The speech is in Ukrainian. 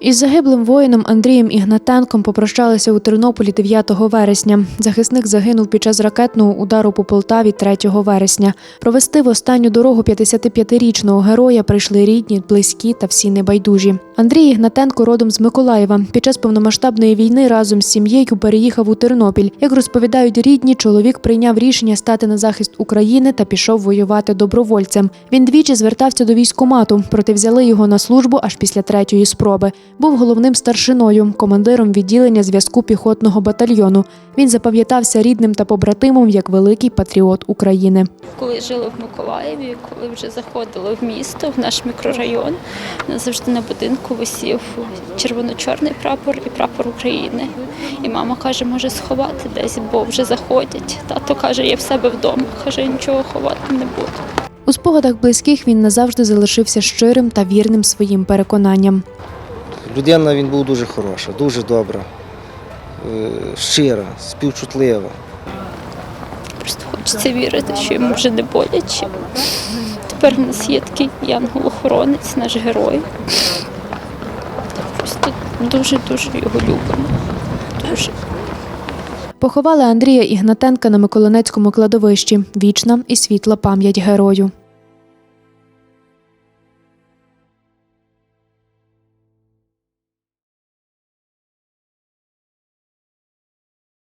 Із загиблим воїном Андрієм Ігнатенком попрощалися у Тернополі 9 вересня. Захисник загинув під час ракетного удару по Полтаві 3 вересня. Провести в останню дорогу 55-річного героя прийшли рідні, близькі та всі небайдужі. Андрій Ігнатенко родом з Миколаєва. Під час повномасштабної війни разом з сім'єю переїхав у Тернопіль. Як розповідають рідні, чоловік прийняв рішення стати на захист України та пішов воювати добровольцем. Він двічі звертався до військкомату, проте взяли його на службу аж після третьої спроби. Був головним старшиною, командиром відділення зв'язку піхотного батальйону. Він запам'ятався рідним та побратимом як великий патріот України. Коли жили в Миколаєві, коли вже заходили в місто, в наш мікрорайон, завжди на будинку висів червоно-чорний прапор і прапор України. І мама каже, може сховати десь, бо вже заходять. Тато каже, я в себе вдома. Каже, я нічого ховати не буду. У спогадах близьких він назавжди залишився щирим та вірним своїм переконанням. Людина він був дуже хороша, дуже добра, е, щира, співчутлива. Просто хочеться вірити, що йому вже не боляче. Тепер у нас є такий янгол-охоронець, наш герой. Просто дуже-дуже його любимо. Дуже. Поховали Андрія Ігнатенка на Миколинецькому кладовищі. Вічна і світла пам'ять герою.